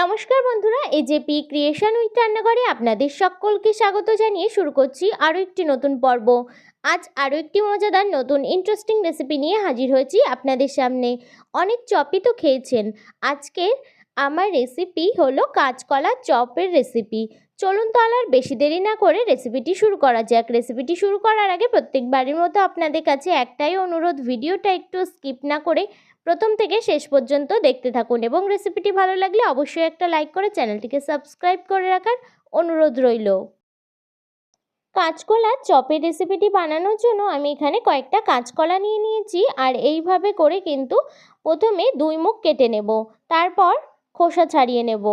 নমস্কার বন্ধুরা AJP creation with রান্নাঘরে আপনাদের সকলকে স্বাগত জানিয়ে শুরু করছি আরও একটি নতুন পর্ব। আজ আরও একটি মজাদার নতুন ইন্টারেস্টিং রেসিপি নিয়ে হাজির হয়েছি আপনাদের সামনে। অনেক চপই তো খেয়েছেন। আজকে আমার রেসিপি হলো কাঁচকলা চপের রেসিপি চলুন তাহলে আর বেশি দেরি না করে রেসিপিটি শুরু করা যাক। রেসিপিটি শুরু করার আগে প্রত্যেকবারের মতো আপনাদের কাছে একটাই অনুরোধ, ভিডিওটা একটু স্কিপ না করে প্রথম থেকে শেষ পর্যন্ত দেখতে থাকুন এবং রেসিপিটি ভালো লাগলে অবশ্যই একটা লাইক করে চ্যানেলটিকে সাবস্ক্রাইব করে রাখার অনুরোধ রইল। কাঁচকলার চপের রেসিপিটি বানানোর জন্য আমি এখানে কয়েকটা কাঁচকলা নিয়ে নিয়েছি আর এইভাবে করে কিন্তু প্রথমে দুই মুখ কেটে নেব, তারপর খোসা ছাড়িয়ে নেব।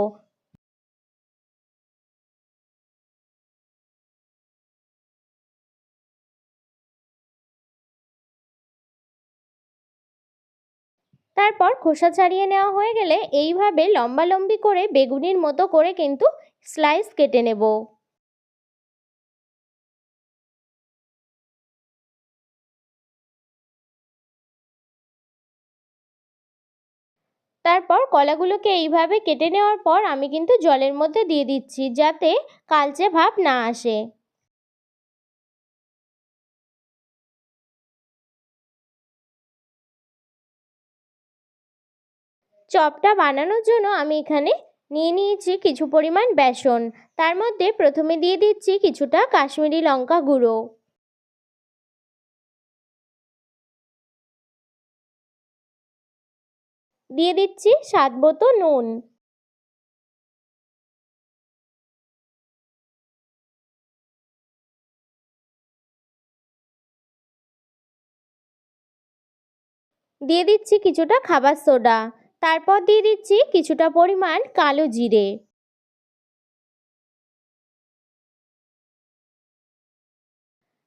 তারপর খোসা ছাড়িয়ে নেওয়া হয়ে গেলে এইভাবে লম্বা লম্বি করে বেগুনির মতো করে কিন্তু স্লাইস কেটে নেব। তারপর কলাগুলোকে এইভাবে কেটে নেওয়ার পর আমি কিন্তু জলের মধ্যে দিয়ে দিচ্ছি যাতে কালচে ভাব না আসে। চপটা বানানোর জন্য আমি এখানে নিয়ে নিয়েছি কিছু পরিমাণ বেসন। তার মধ্যে প্রথমে দিয়ে দিচ্ছি কিছুটা কাশ্মীরি লঙ্কা গুঁড়ো। দিয়ে দিচ্ছি স্বাদ মতো নুন। দিয়ে দিচ্ছি কিছুটা খাবার সোডা। তারপর দিয়ে দিচ্ছি কিছুটা পরিমাণ কালো জিরে।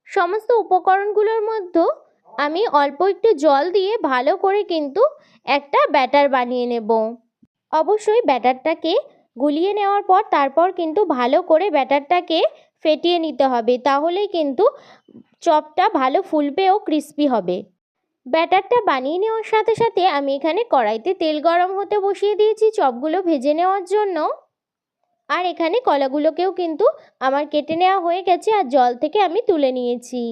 সমস্ত উপকরণগুলোর মধ্যে আমি অল্প একটু জল দিয়ে ভালো করে কিন্তু একটা ব্যাটার বানিয়ে নেব। অবশ্যই ব্যাটারটাকে গুলিয়ে নেওয়ার পর তারপর কিন্তু ভালো করে ব্যাটারটাকে ফেটিয়ে নিতে হবে, তাহলেই কিন্তু চপটা ভালো ফুলবে ও ক্রিস্পি হবে। ব্যাটারটা বানিয়ে নেওয়ার সাথে সাথে আমি এখানে কড়াইতে তেল গরম হতে বসিয়ে দিয়েছি চপগুলো ভেজে নেওয়ার জন্য। আর এখানে কলাগুলোকেও কিন্তু আমার কেটে নেওয়া হয়ে গেছে আর জল থেকে আমি তুলে নিয়েছি।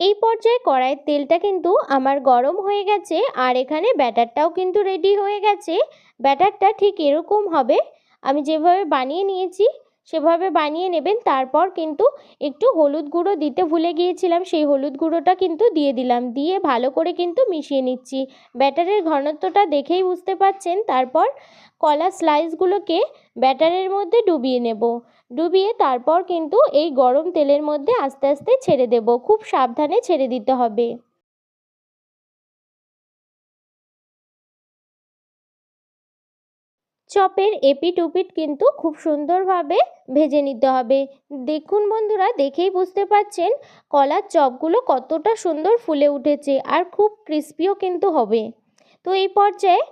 এই পর্যায়ে কড়াইয়ের তেলটা কিন্তু আমার গরম হয়ে গেছে আর এখানে ব্যাটারটাও কিন্তু রেডি হয়ে গেছে। ব্যাটারটা ঠিক এরকম হবে। আমি যেভাবে বানিয়ে নিয়েছি সেভাবে বানিয়ে নেবেন। তারপর কিন্তু একটু হলুদ গুঁড়ো দিতে ভুলে গিয়েছিলাম। সেই হলুদ গুঁড়োটা কিন্তু দিয়ে দিলাম। দিয়ে ভালো করে কিন্তু মিশিয়ে নিচ্ছি। ব্যাটারের ঘনত্বটা দেখেই বুঝতে পাচ্ছেন। তারপর কলা স্লাইসগুলোকে ব্যাটারের মধ্যে ডুবিয়ে নেব। ডুবিয়ে তারপর কিন্তু এই গরম তেলের মধ্যে আস্তে আস্তে ছেড়ে দেব। খুব সাবধানে ছেড়ে দিতে হবে। চপের এপিট উপিট কিন্তু খুব সুন্দরভাবে ভেজে নিতে হবে। দেখুন বন্ধুরা, দেখেই বুঝতে পাচ্ছেন কলার চপগুলো কতটা সুন্দর ফুলে উঠেছে আর খুব ক্রিস্পিও কিন্তু হবে। তো এই পর্যায়ে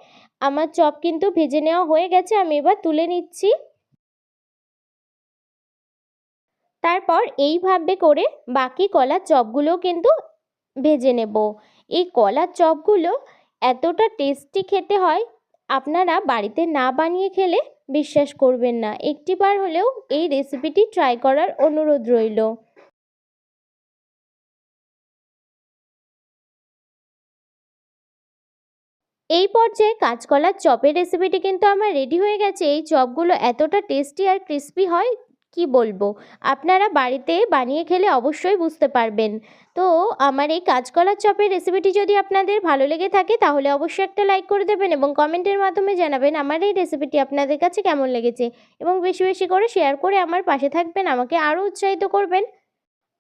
আমার চপ কিন্তু ভেজে নেওয়া হয়ে গেছে, আমি এবার তুলে নিচ্ছি। তারপর এইভাবে করে বাকি কলার চপগুলোও কিন্তু ভেজে নেব। এই কলার চপগুলো এতটা টেস্টি খেতে হয় আপনারা বাড়িতে না বানিয়ে খেলে বিশ্বাস করবেন না। একটিবার হলেও এই রেসিপিটি ট্রাই করার অনুরোধ রইল। এই পর্যায়ে কাঁচকলার চপের রেসিপিটি কিন্তু আমার রেডি হয়ে গেছে। এই চপগুলো এতটা টেস্টি আর ক্রিস্পি হয় কি বলব? আপনারা বাড়িতে বানিয়ে খেলে অবশ্যই বুঝতে পারবেন। তো আমার এই কাঁচকলার চপের রেসিপিটি যদি আপনাদের ভালো লেগে থাকে, তাহলে অবশ্যই একটা লাইক করে দেবেন এবং কমেন্টের মাধ্যমে জানাবেন আমার এই রেসিপিটি আপনাদের কাছে কেমন লেগেছে। এবং বেশি বেশি করে শেয়ার করে আমার পাশে থাকবেন, আমাকে আরও উৎসাহিত করবেন।